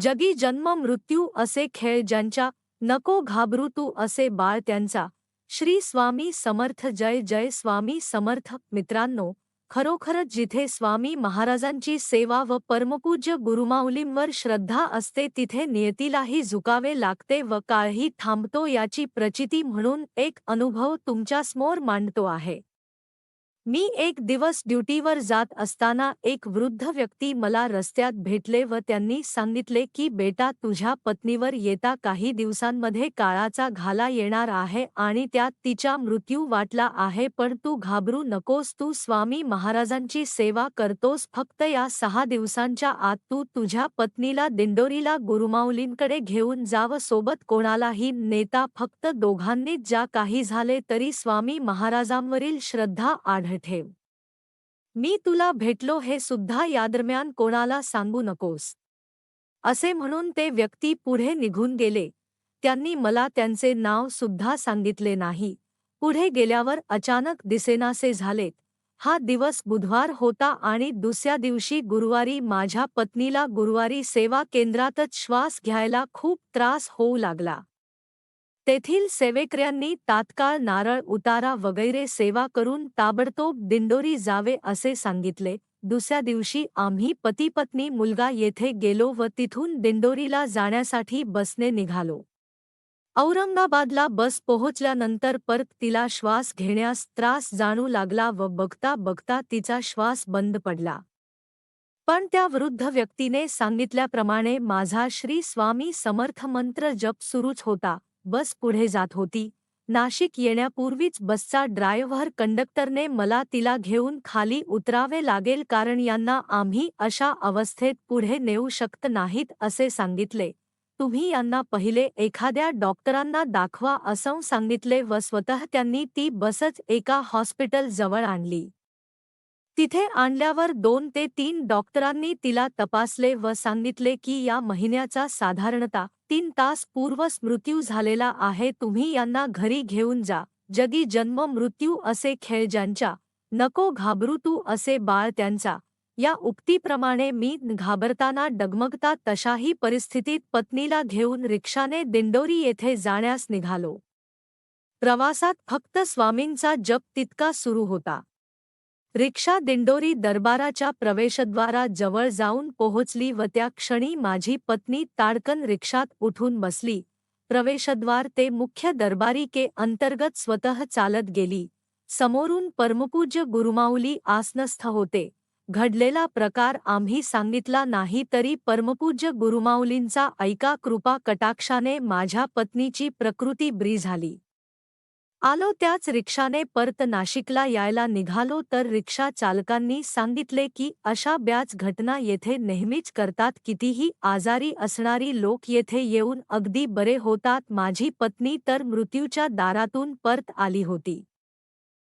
जगी जन्म मृत्यू असे खेळ ज्यांच्या नको घाबरू तू असे बाळ त्यांचा. श्री स्वामी समर्थ जय जय स्वामी समर्थ. मित्रांनो खरोखरच जिथे स्वामी महाराजांची सेवा व परमपूज्य गुरुमाऊलींवर श्रद्धा असते तिथे नियतीलाही झुकावे लागते व काळही थांबतो याची प्रचिती म्हणून एक अनुभव तुमच्यासमोर मांडतो आहे. मी एक दिवस ड्युटीवर जात असताना एक वृद्ध व्यक्ती मला रस्त्यात भेटले व त्यांनी सांगितले की बेटा तुझ्या पत्नीवर येता काही दिवसांमध्ये काळाचा घाला येणार आहे आणि त्यात तिचा मृत्यू वाटला आहे पण तू घाबरू नकोस तू स्वामी महाराजांची सेवा करतोस फक्त या सहा दिवसांच्या आत तू तुझ्या पत्नीला दिंडोरीला गुरुमाऊलींकडे घेऊन जाव सोबत कोणालाही नेता फक्त दोघांनीच ज्या काही झाले तरी स्वामी महाराजांवरील श्रद्धा आढळ ठेव मी तुला भेटलो हे सुद्धा यादरम्यान कोणाला सांगू नकोस. असे म्हणून ते व्यक्ती पुढे निघून गेले. त्यांनी मला त्यांचे नाव सुद्धा सांगितले नाही. पुढे गेल्यावर अचानक दिसेनासे झालेत. हा दिवस बुधवार होता आणि दुसऱ्या दिवशी गुरुवारी माझ्या पत्नीला गुरुवारी सेवा केंद्रातच श्वास घ्यायला खूप त्रास होऊ लागला. तेथील सेवेकऱ्यांनी तात्काळ नारळ उतारा वगैरे सेवा करून ताबडतोब दिंडोरी जावे असे सांगितले. दुसऱ्या दिवशी आम्ही पतीपत्नी मुलगा येथे गेलो व तिथून दिंडोरीला जाण्यासाठी बसने निघालो. औरंगाबादला बस पोहोचल्यानंतर परत तिला श्वास घेण्यास त्रास जाणू लागला व बघता बघता तिचा श्वास बंद पडला. पण त्या वृद्ध व्यक्तीने सांगितल्याप्रमाणे माझा श्री स्वामी समर्थ मंत्र जप सुरूच होता. बस पुढे जात होती. नाशिक येण्यापूर्वीच बसचा ड्रायव्हर कंडक्टरने मला तिला घेऊन खाली उतरावे लागेल कारण यांना आम्ही अशा अवस्थेत पुढे नेऊ शकत नाहीत असे सांगितले. तुम्ही यांना पहिले एखाद्या डॉक्टरांना दाखवा असं सांगितले व स्वतः त्यांनी ती बसच एका हॉस्पिटल जवळ आणली. तिथे आणल्यावर दोन ते तीन डॉक्टरांनी तिला तपासले व सांगितले की या महिन्याचा साधारणतः तीन तास पूर्व मृत्यू झालेला आहे तुम्ही यांना घरी घेऊन जा. जगी जन्म मृत्यू असे खेळ ज्यांच्या नको घाबरू तू असे बाळ त्यांचा. या उक्तीप्रमाणे मी घाबरताना डगमगता तशाही परिस्थितीत पत्नीला घेऊन रिक्षाने दिंडोरी येथे जाण्यास निघालो. प्रवासात फक्त स्वामींचा जप तितका सुरू होता. रिक्षा दिंडोरी दरबाराच्या प्रवेशद्वारा जवळ जाऊन पोहोचली व त्या क्षणी माझी पत्नी ताडकन रिक्षात उठून बसली. प्रवेशद्वार ते मुख्य दरबारी के अंतर्गत स्वतः चालत गेली. समोरून परमपूज्य गुरुमाऊली आसनस्थ होते. घडलेला प्रकार आम्ही सांगितला नाही तरी परमपूज्य गुरुमाऊलींचा ऐका कृपा कटाक्षाने माझ्या पत्नीची प्रकृती ब्री झाली. आलो त्याच रिक्षाने परत नाशिकला यायला निघालो तर रिक्षा चालकांनी सांगितले की अशा ब्याच घटना येथे नेहमीच करतात. कितीही आजारी असणारी लोक येथे येऊन अगदी बरे होतात. माझी पत्नी तर मृत्यूच्या दारातून परत आली होती.